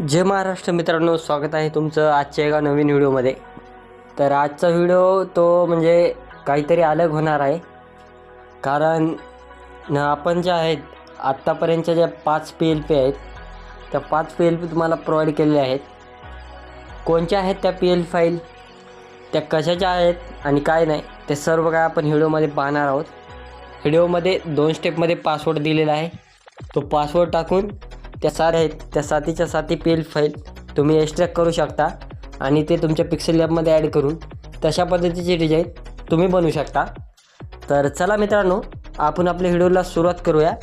जय महाराष्ट्र मित्रांनो स्वागत आहे तुमचं आजच्या एका नवीन व्हिडिओमध्ये. तर आजचा व्हिडिओ तो म्हणजे काहीतरी अलग होणार आहे. कारण न आपण ज्या आहेत आत्तापर्यंतच्या ज्या पाच पी एल पी आहेत त्या पाच पी एल पी तुम्हाला प्रोव्हाइड केलेल्या आहेत. कोणत्या आहेत त्या पी एल फाईल त्या कशाच्या आहेत आणि काय नाही ते सर्व काय आपण व्हिडिओमध्ये पाहणार आहोत. व्हिडिओमध्ये दोन स्टेपमध्ये पासवर्ड दिलेला आहे. तो पासवर्ड टाकून त्या सारे आहेत त्या साथीच्या साथी पी एल फाईल तुम्ही एक्स्ट्रॅक्ट करू शकता आणि ते तुमच्या पिक्सेल लॅबमध्ये ॲड करून तशा पद्धतीची डिझाईन तुम्ही बनवू शकता. तर चला मित्रांनो आपण आपल्या व्हिडिओला सुरुवात करूया.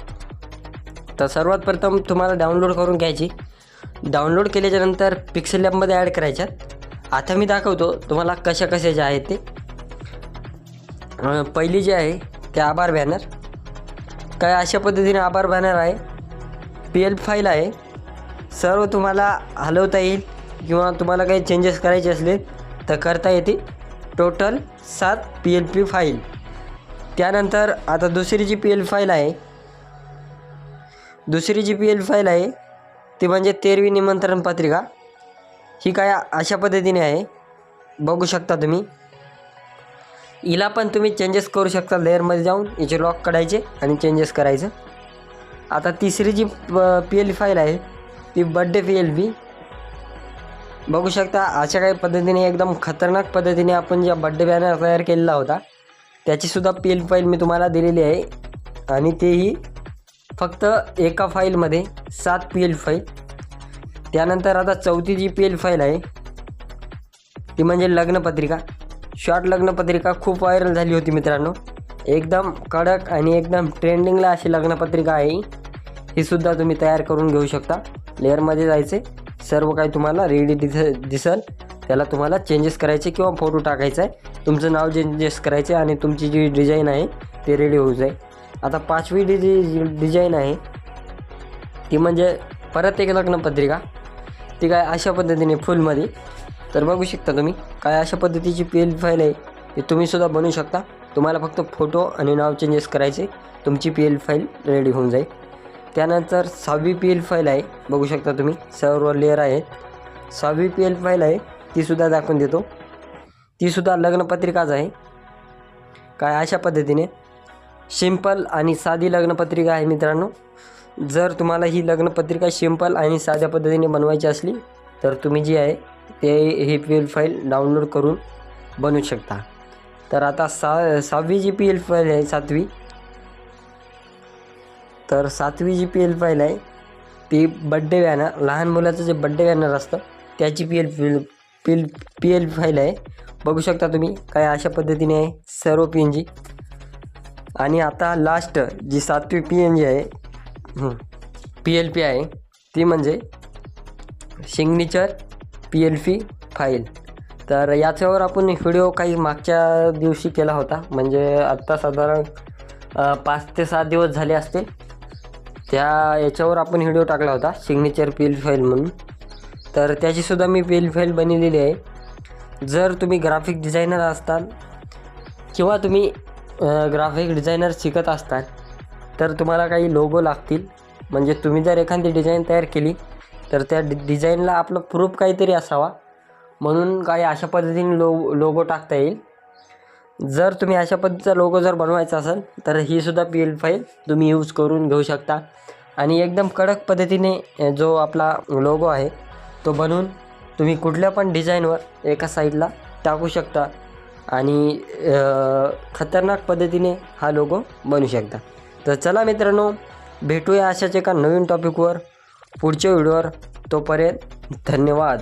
तर सर्वात प्रथम तुम्हाला डाउनलोड करून घ्यायची. डाउनलोड केल्याच्यानंतर पिक्सेल लॅबमध्ये ॲड करायच्यात आता मी दाखवतो तुम्हाला कशा कशाच्या आहेत ते. पहिली जी आहे ते आभार बॅनर काय अशा पद्धतीने आभार बॅनर आहे? पी एल फाईल आहे. सर्व तुम्हाला हलवता येईल किंवा तुम्हाला काही चेंजेस करायचे असले तर करता येते टोटल सात पी एल पी फाईल त्यानंतर आता दुसरी जी पी एल फाईल आहे दुसरी जी पी एल फाईल आहे ती म्हणजे तेरवी निमंत्रण पत्रिका. ही काय अशा पद्धतीने आहे? बघू शकता तुम्ही. हिला पण तुम्ही चेंजेस करू शकता. लेअरमध्ये जाऊन याचे लॉक काढायचे आणि चेंजेस करायचं. आता तिसरी जी पी एल फाईल आहे ती बड्डे पी एल बी बघू शकता अशा काही पद्धतीने एकदम खतरनाक पद्धतीने आपण ज्या बड्डे बॅनर तयार केलेला होता त्याचीसुद्धा पी एल फाईल मी तुम्हाला दिलेली आहे. आणि तेही फक्त एका फाईलमध्ये सात पी एल फाईल त्यानंतर आता चौथी जी पी एल फाईल आहे ती म्हणजे लग्नपत्रिका शॉर्ट लग्नपत्रिका खूप व्हायरल झाली होती मित्रांनो. एकदम कडक आणि एकदम ट्रेंडिंगला अशी लग्नपत्रिका आहे ही. सुद्धा तुम्ही तयार करून घेऊ शकता. लेअरमध्ये जायचे. सर्व काही तुम्हाला रेडी दिस दिसल. त्याला तुम्हाला चेंजेस करायचे किंवा फोटो टाकायचा आहे तुमचं नाव चेंजेस करायचे आणि तुमची जी डिझाईन आहे ते रेडी होऊ जाईल. आता पाचवी डि जी डिझाईन आहे. ती म्हणजे परत एक लग्नपत्रिका ती काय अशा पद्धतीने फुलमध्ये तर बघू शकता तुम्ही काय अशा पद्धतीची पी एल फाईल आहे ती तुम्हीसुद्धा बनवू शकता. तुम्हाला फक्त फोटो आणि नाव चेंजेस करायचे. तुमची पी एल फाईल रेडी होऊन जाईल. त्यानंतर सहावी पी एल फाईल आहे. बघू शकता तुम्ही सर्व लेअर आहेत सहावी पी एल फाईल आहे तीसुद्धा दाखवून देतो. तीसुद्धा लग्नपत्रिकाच आहे. काय? अशा पद्धतीने. सिंपल आणि साधी लग्नपत्रिका आहे मित्रांनो. जर तुम्हाला ही लग्नपत्रिका सिंपल आणि साध्या पद्धतीने बनवायची असली तर तुम्ही जी आहे ते ही पी एल फाईल डाउनलोड करून बनवू शकता. तर आता सा सहावी जी पी एल फाईल आहे सातवी तर सातवी जी पी एल फाईल आहे ती बड्डे बॅनर लहान मुलाचं जे बड्डे बॅनर असतं त्याची P L P P P L file आहे. बघू शकता तुम्ही काय अशा पद्धतीने आहे सर्व पी एन जी आणि आता लास्ट जी सातवी पी एन जी आहे पी एल पी आहे ती म्हणजे signature P L P file तर याच्यावर आपण व्हिडिओ काही मागच्या दिवशी केला होता म्हणजे आत्ता साधारण पाच ते सात दिवस झाले असतील. त्या याच्यावर आपण व्हिडिओ टाकला होता सिग्नेचर पील फाईल म्हणून. तर त्याचीसुद्धा मी पील फाईल बनवलेली आहे. जर तुम्ही ग्राफिक डिझायनर असताल किंवा तुम्ही ग्राफिक डिझायनर शिकत असताल तर तुम्हाला काही लोगो लागतील. म्हणजे तुम्ही जर एखादी डिझाईन तयार केली तर त्या डि डिझाईनला आपलं प्रूफ काहीतरी असावा. म्हणून काही अशा पद्धतीने लो लोगो टाकता येईल. जर तुम्ही अशा पद्धतीचा लोगो जर बनवायचा असेल तर ही सुद्धा पी एल फाईल तुम्ही यूज करून घेऊ शकता. आणि एकदम कडक पद्धतीने जो आपला लोगो आहे तो बनवून तुम्ही कुठल्या पण डिझाईनवर एका साईडला टाकू शकता. आणि खतरनाक पद्धतीने हा लोगो बनवू शकता. तर चला मित्रांनो भेटूया अशाच एका नवीन टॉपिकवर पुढच्या व्हिडिओवर तोपर्यंत धन्यवाद.